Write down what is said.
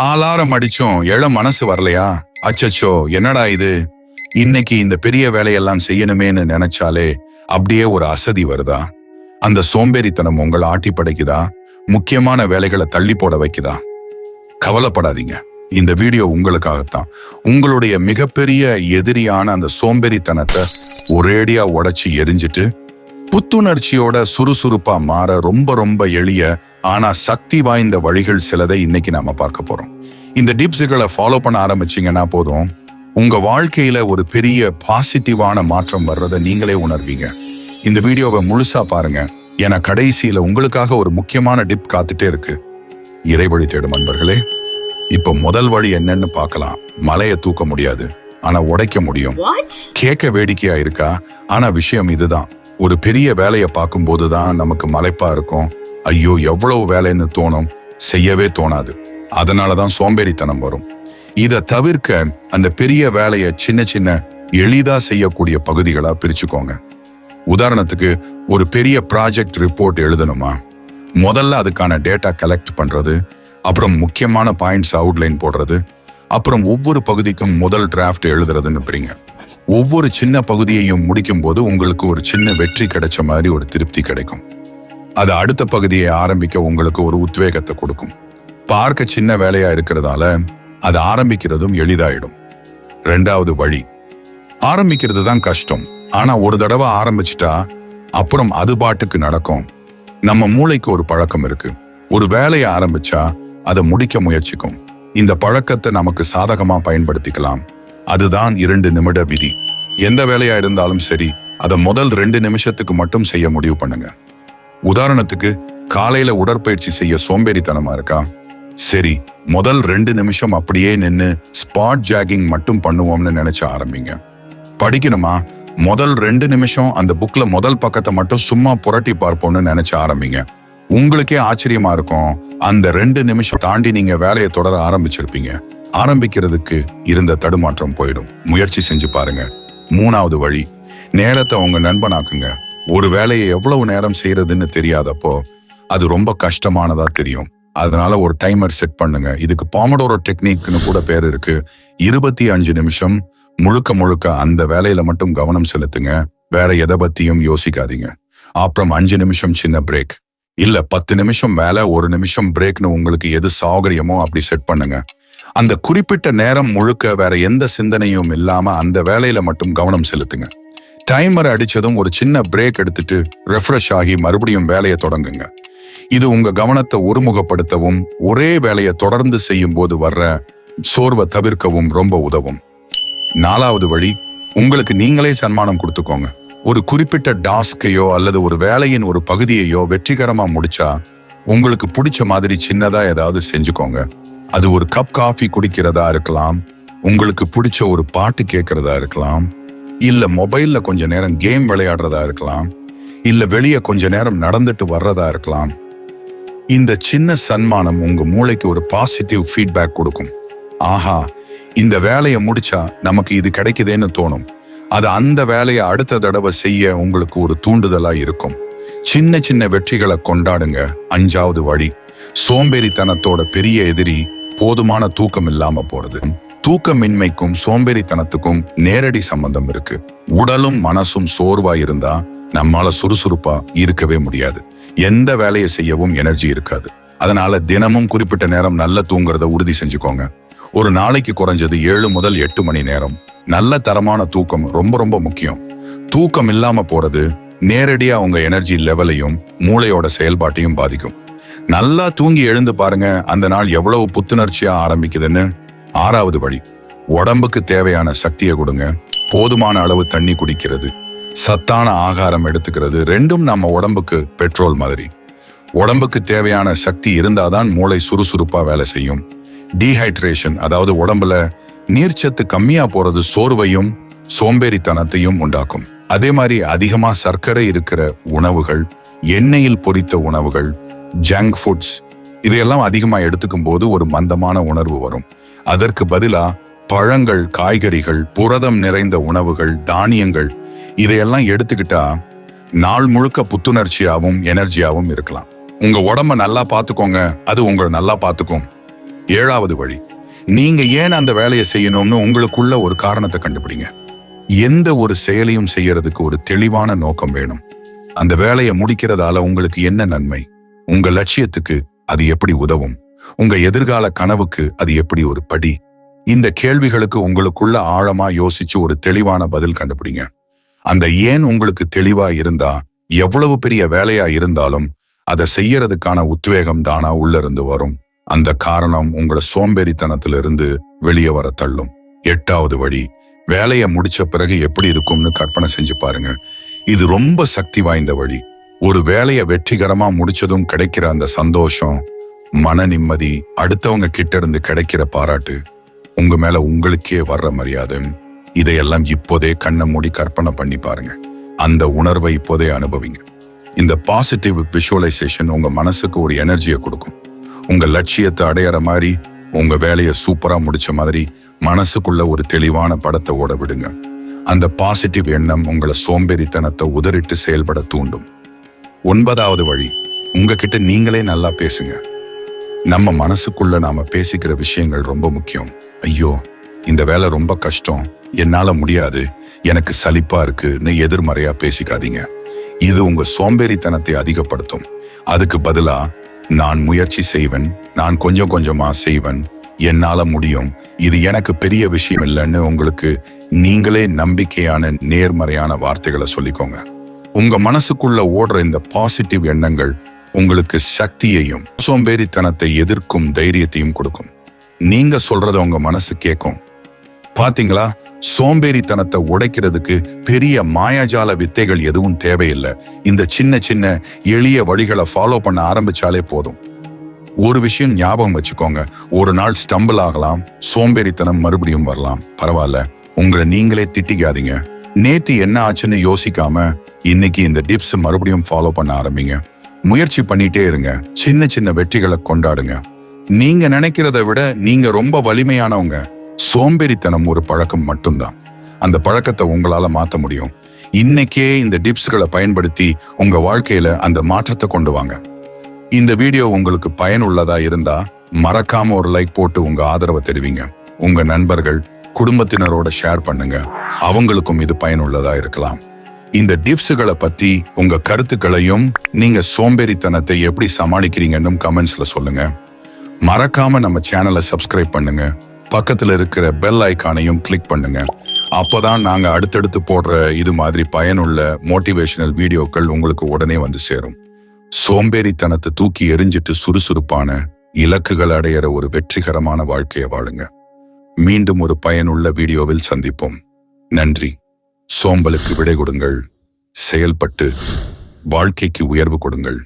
ஆலாரம் அடிச்சோம். எழ மனசு வரலையா? அச்சச்சோ என்னடா இது? இன்னைக்கு இந்த பெரிய வேலையெல்லாம் செய்யணுமேன்னு நினைச்சாலே அப்படியே ஒரு அசதி வருதா? அந்த சோம்பேறித்தனம் உங்களை ஆட்டி படைக்குதா? முக்கியமான வேலைகளை தள்ளி போட வைக்குதா? கவலைப்படாதீங்க. இந்த வீடியோ உங்களுக்காகத்தான். உங்களுடைய மிகப்பெரிய எதிரியான அந்த சோம்பேறித்தனத்தை ஒரேடியா உடைச்சி எரிஞ்சிட்டு புத்துணர்ச்சியோட சுறுசுறுப்பா மாற ரொம்ப ரொம்ப எளிய ஆனா சக்தி வாய்ந்த வழிகள் சிலதை இன்னைக்கு நாம பார்க்க போறோம். இந்த டிப்ஸுகளை ஃபாலோ பண்ண ஆரம்பிச்சீங்கன்னா போதும். உங்க வாழ்க்கையில ஒரு பெரிய பாசிட்டிவான மாற்றம் வர்றதை நீங்களே உணர்வீங்க. இந்த வீடியோவை முழுசா பாருங்க. என கடைசியில உங்களுக்காக ஒரு முக்கியமான டிப் காத்துட்டே இருக்கு. இறைவழி தேடும் அன்பர்களே இப்போ முதல் வழி என்னன்னு பார்க்கலாம். மலையை தூக்க முடியாது. ஆனா உடைக்க முடியும்? கேட்க வேடிக்கையா இருக்கா? ஆனா விஷயம் இதுதான். ஒரு பெரிய வேலையை பார்க்கும்போது தான் நமக்கு மலைப்பா இருக்கும். ஐயோ எவ்வளவு வேலைன்னு தோணும் செய்யவே தோணாது. அதனாலதான் சோம்பேறித்தனம் வரும். இதை தவிர்க்க அந்த பெரிய வேலையை சின்ன சின்ன எளிதா செய்யக்கூடிய பகுதிகளா பிரிச்சுக்கோங்க. உதாரணத்துக்கு ஒரு பெரிய ப்ராஜெக்ட் ரிப்போர்ட் எழுதணுமா? முதல்ல அதுக்கான டேட்டா கலெக்ட் பண்றது அப்புறம் முக்கியமான பாயிண்ட்ஸ் அவுட்லைன் போடுறது அப்புறம் ஒவ்வொரு பகுதிக்கும் முதல் டிராஃப்ட் எழுதுறதுன்னு ஒவ்வொரு சின்ன பகுதியையும் முடிக்கும் போது உங்களுக்கு ஒரு சின்ன வெற்றி கிடைச்ச மாதிரி ஒரு திருப்தி கிடைக்கும். அது அடுத்த பகுதியை ஆரம்பிக்க உங்களுக்கு ஒரு உத்வேகத்தை கொடுக்கும். பார்க்க சின்ன வேலையா இருக்கிறதால அது ஆரம்பிக்கிறதும் எளிதாயிடும். ரெண்டாவது வழி ஆரம்பிக்கிறது தான் கஷ்டம். ஆனா ஒரு தடவை ஆரம்பிச்சிட்டா அப்புறம் அது பாட்டுக்கு நடக்கும். நம்ம மூளைக்கு ஒரு பழக்கம் இருக்கு. ஒரு வேலையை ஆரம்பிச்சா அதை முடிக்க முயற்சிக்கும். இந்த பழக்கத்தை நமக்கு சாதகமா பயன்படுத்திக்கலாம். அதுதான் இரண்டு நிமிட விதி. எந்த வேலையா இருந்தாலும் சரி அதை முதல் ரெண்டு நிமிஷத்துக்கு மட்டும் செய்ய முடிவு பண்ணுங்க. உதாரணத்துக்கு காலையில உடற்பயிற்சி செய்ய சோம்பேறித்தனமா இருக்கா? சரி முதல் ரெண்டு நிமிஷம் அப்படியே நின்று ஸ்பாட் ஜாகிங் மட்டும் பண்ணுவோம்னு நினைச்ச ஆரம்பிங்க. படிக்கணுமா? முதல் ரெண்டு நிமிஷம் அந்த புக்ல முதல் பக்கத்தை மட்டும் சும்மா புரட்டி பார்ப்போம்னு நினைச்ச ஆரம்பிங்க. உங்களுக்கே ஆச்சரியமா இருக்கும். அந்த ரெண்டு நிமிஷம் தாண்டி நீங்க வேலையை தொடர ஆரம்பிச்சிருப்பீங்க. ஆரம்பிக்கிறதுக்கு இருந்த தடுமாற்றம் போயிடும். முயற்சி செஞ்சு பாருங்க. மூணாவது வழி நேரத்தை உங்க நண்பனாக்குங்க. ஒரு வேலையை எவ்வளவு நேரம் செய்யறதுன்னு தெரியாதப்போ அது ரொம்ப கஷ்டமானதா தெரியும். அதனால ஒரு டைமர் செட் பண்ணுங்க. இதுக்கு பாமடோரோ டெக்னிக்னு கூட பேர் இருக்கு. இருபத்தி அஞ்சு நிமிஷம் முழுக்க முழுக்க அந்த வேலையில மட்டும் கவனம் செலுத்துங்க. வேற எதை பத்தியும் யோசிக்காதீங்க. அப்புறம் அஞ்சு நிமிஷம் சின்ன பிரேக் இல்ல பத்து நிமிஷம் வேலை ஒரு நிமிஷம் பிரேக்னு உங்களுக்கு எது சௌகரியமோ அப்படி செட் பண்ணுங்க. அந்த குறிப்பிட்ட நேரம் முழுக்க வேற எந்த சிந்தனையும் இல்லாம அந்த வேலையில மட்டும் கவனம் செலுத்துங்க. டைமர் அடிச்சதும் ஒரு சின்ன பிரேக் எடுத்துட்டு ரெஃப்ரெஷ் ஆகி மறுபடியும் வேலையை தொடங்குங்க. இது உங்க கவனத்தை ஒருமுகப்படுத்தவும் ஒரே வேலையை தொடர்ந்து செய்யும் போது வர்ற சோர்வை தவிர்க்கவும் ரொம்ப உதவும். நாலாவது வழி உங்களுக்கு நீங்களே சன்மானம் கொடுத்துக்கோங்க. ஒரு குறிப்பிட்ட டாஸ்கையோ அல்லது ஒரு வேலையின் ஒரு பகுதியையோ வெற்றிகரமா முடிச்சா உங்களுக்கு பிடிச்ச மாதிரி சின்னதா ஏதாவது செஞ்சுக்கோங்க. அது ஒரு கப் காஃபி குடிக்கிறதா இருக்கலாம் உங்களுக்கு பிடிச்ச ஒரு பாட்டு கேட்கறதா இருக்கலாம் இல்லை மொபைலில் கொஞ்ச நேரம் கேம் விளையாடுறதா இருக்கலாம் இல்லை வெளியே கொஞ்ச நேரம் நடந்துட்டு வர்றதா இருக்கலாம். இந்த சின்ன சன்மானம் உங்கள் மூளைக்கு ஒரு பாசிட்டிவ் ஃபீட்பேக் கொடுக்கும். ஆஹா இந்த வேலையை முடிச்சா நமக்கு இது கிடைக்குதேன்னு தோணும். அது அந்த வேலையை அடுத்த தடவை செய்ய உங்களுக்கு ஒரு தூண்டுதலாக இருக்கும். சின்ன சின்ன வெற்றிகளை கொண்டாடுங்க அஞ்சாவது வழி. சோம்பேறித்தனத்தோட பெரிய எதிரி போதுமான தூக்கம் இல்லாம போறது. தூக்கமின்மைக்கும் சோம்பேறித்தனத்துக்கும் நேரடி சம்பந்தம் இருக்கு. உடலும் மனசும் சோர்வா இருந்தா நம்மால சுறுசுறுப்பா இருக்கவே முடியாது. எந்த வேலையை செய்யவும் எனர்ஜி இருக்காது. அதனால தினமும் குறிப்பிட்ட நேரம் நல்ல தூங்குறத உறுதி செஞ்சுக்கோங்க. ஒரு நாளைக்கு குறைஞ்சது ஏழு முதல் எட்டு மணி நேரம். நல்ல தரமான தூக்கம் ரொம்ப ரொம்ப முக்கியம். தூக்கம் இல்லாம போறது நேரடியா உங்க எனர்ஜி லெவலையும் மூளையோட செயல்பாட்டையும் பாதிக்கும். நல்லா தூங்கி எழுந்து பாருங்க அந்த நாள் எவ்வளவு புத்துணர்ச்சியா ஆரம்பிக்குதுன்னு ஆறாவது வழி. உடம்புக்கு தேவையான சக்தியை கொடுங்க. போதுமான அளவு தண்ணி குடிக்கிறது. சத்தான ஆகாரம் எடுத்துக்கிறது. ரெண்டும் நம்ம உடம்புக்கு பெட்ரோல் மாதிரி. உடம்புக்கு தேவையான சக்தி இருந்தாதான் மூளை சுறுசுறுப்பாக வேலை செய்யும். டீஹைட்ரேஷன் அதாவது உடம்புல நீர்ச்சத்து கம்மியாக போகிறது சோர்வையும் சோம்பேறித்தனத்தையும் உண்டாக்கும். அதே மாதிரி அதிகமாக சர்க்கரை இருக்கிற உணவுகள் எண்ணெயில் பொரித்த உணவுகள் ஜங்க் ஃபுட்ஸ் இதையெல்லாம் அதிகமாக எடுத்துக்கும் போது ஒரு மந்தமான உணர்வு வரும். அதற்கு பதிலா பழங்கள் காய்கறிகள் புரதம் நிறைந்த உணவுகள் தானியங்கள் இதையெல்லாம் எடுத்துக்கிட்டா நாள் முழுக்க புத்துணர்ச்சியாகவும் எனர்ஜியாகவும் இருக்கலாம். உங்க உடம்ப நல்லா பார்த்துக்கோங்க அது உங்களை நல்லா பார்த்துக்கும் ஏழாவது வழி. நீங்க ஏன் அந்த வேலையை செய்யணும்னு உங்களுக்குள்ள ஒரு காரணத்தை கண்டுபிடிங்க. எந்த ஒரு செயலையும் செய்யறதுக்கு ஒரு தெளிவான நோக்கம் வேணும். அந்த வேலையை முடிக்கிறதால உங்களுக்கு என்ன நன்மை? உங்க லட்சியத்துக்கு அது எப்படி உதவும்? உங்க எதிர்கால கனவுக்கு அது எப்படி ஒரு படி? இந்த கேள்விகளுக்கு உங்களுக்குள்ள ஆழமா யோசிச்சு ஒரு தெளிவான பதில் கண்டுபிடிங்க. அந்த ஏன் உங்களுக்கு தெளிவா இருந்தா எவ்வளவு பெரிய வேலையா இருந்தாலும் அதை செய்யறதுக்கான உத்வேகம் தானா உள்ள இருந்து வரும். அந்த காரணம் உங்களை சோம்பேறித்தனத்திலிருந்து வெளியே வர தள்ளும். எட்டாவது வழி வேலையை முடிச்ச பிறகு எப்படி இருக்கும்னு கற்பனை செஞ்சு பாருங்க. இது ரொம்ப சக்தி வாய்ந்த வழி. ஒரு வேலையை வெற்றிகரமா முடிச்சதும் கிடைக்கிற அந்த சந்தோஷம் மன நிம்மதி அடுத்தவங்க கிட்ட இருந்து கிடைக்கிற பாராட்டு உங்க மேல உங்களுக்கே வர்ற மரியாதை. இதையெல்லாம் இப்போதே கண்ணை மூடி கற்பனை பண்ணி பாருங்க. அந்த உணர்வை இப்போதே அனுபவிங்க. இந்த பாசிட்டிவ் விஷுவலைசேஷன் உங்க மனசுக்கு ஒரு எனர்ஜியை கொடுக்கும். உங்க லட்சியத்தை அடையிற மாதிரி உங்க வேலையை சூப்பரா முடிச்ச மாதிரி மனசுக்குள்ள ஒரு தெளிவான படத்தை ஓட விடுங்க. அந்த பாசிட்டிவ் எண்ணம் உங்களை சோம்பேறித்தனத்தை உதறிட்டு செயல்பட தூண்டும். ஒன்பதாவது வழி உங்ககிட்ட நீங்களே நல்லா பேசுங்க. நம்ம மனசுக்குள்ள நாம பேசிக்கிற விஷயங்கள் ரொம்ப முக்கியம். ஐயோ இந்த வேலை ரொம்ப கஷ்டம். என்னால முடியாது. எனக்கு சலிப்பா இருக்குன்னு எதிர்மறையா பேசிக்காதீங்க. இது உங்க சோம்பேறித்தனத்தை அதிகப்படுத்தும். அதுக்கு பதிலா நான் முயற்சி செய்வேன் நான் கொஞ்சம் கொஞ்சமா செய்வேன். என்னால முடியும். இது எனக்கு பெரிய விஷயம் இல்லைன்னு உங்களுக்கு நீங்களே நம்பிக்கையான நேர்மறையான வார்த்தைகளை சொல்லிக்கோங்க. உங்க மனசுக்குள்ள ஓடுற இந்த பாசிட்டிவ் எண்ணங்கள் உங்களுக்கு சக்தியையும் சோம்பேறித்தனத்தை எதிர்க்கும் தைரியத்தையும் கொடுக்கும். நீங்க சொல்றத உங்க மனசு கேட்கும் பாத்தீங்களா? சோம்பேறித்தனத்தை உடைக்கிறதுக்கு பெரிய மாயாஜால வித்தைகள் எதுவும் தேவையில்லை. இந்த சின்ன சின்ன எளிய வழிகளை ஃபாலோ பண்ண ஆரம்பிச்சாலே போதும். ஒரு விஷயம் ஞாபகம் வச்சுக்கோங்க. ஒரு நாள் ஸ்டம்பிள் ஆகலாம் சோம்பேறித்தனம் மறுபடியும் வரலாம். பரவாயில்ல உங்களை நீங்களே திட்டிக்காதீங்க. நேத்து என்ன ஆச்சுன்னு யோசிக்காம இன்னைக்கு இந்த டிப்ஸ் மறுபடியும் ஃபாலோ பண்ண ஆரம்பிங்க. முயற்சி பண்ணிட்டே இருங்க. சின்ன சின்ன வெற்றிகளை கொண்டாடுங்க. நீங்க நினைக்கிறத விட நீங்க ரொம்ப வலிமையானவங்க. சோம்பேறித்தனம் ஒரு பழக்கம் மட்டும்தான். அந்த பழக்கத்தை உங்களால மாத்த முடியும். இன்னைக்கே இந்த டிப்ஸ்களை பயன்படுத்தி உங்க வாழ்க்கையில அந்த மாற்றத்தை கொண்டு வாங்க. இந்த வீடியோ உங்களுக்கு பயனுள்ளதா இருந்தா மறக்காம ஒரு லைக் போட்டு உங்க ஆதரவை தெரிவிங்க. உங்க நண்பர்கள் குடும்பத்தினரோட ஷேர் பண்ணுங்க. அவங்களுக்கும் இது பயனுள்ளதா இருக்கலாம். இந்த டிப்ஸுகளை பத்தி உங்க கருத்துக்களையும் நீங்க சோம்பேறித்தனத்தை எப்படி சமாளிக்கிறீங்கன்னு கமெண்ட்ஸ்ல சொல்லுங்க. மறக்காம நம்ம சேனலை சப்ஸ்கிரைப் பண்ணுங்க. பக்கத்துல இருக்கிற பெல் ஐக்கானையும் கிளிக் பண்ணுங்க. அப்போதான் நாங்க அடுத்தடுத்து போடுற இது மாதிரி பயனுள்ள மோட்டிவேஷனல் வீடியோக்கள் உங்களுக்கு உடனே வந்து சேரும். சோம்பேறித்தனத்தை தூக்கி எரிஞ்சிட்டு சுறுசுறுப்பான இலக்குகள் அடையிற ஒரு வெற்றிகரமான வாழ்க்கையை வாழுங்க. மீண்டும் ஒரு பயனுள்ள வீடியோவில் சந்திப்போம். நன்றி. சோம்பலுக்கு விடை கொடுங்கள். செயல்பட்டு வாழ்க்கைக்கு உயர்வு கொடுங்கள்.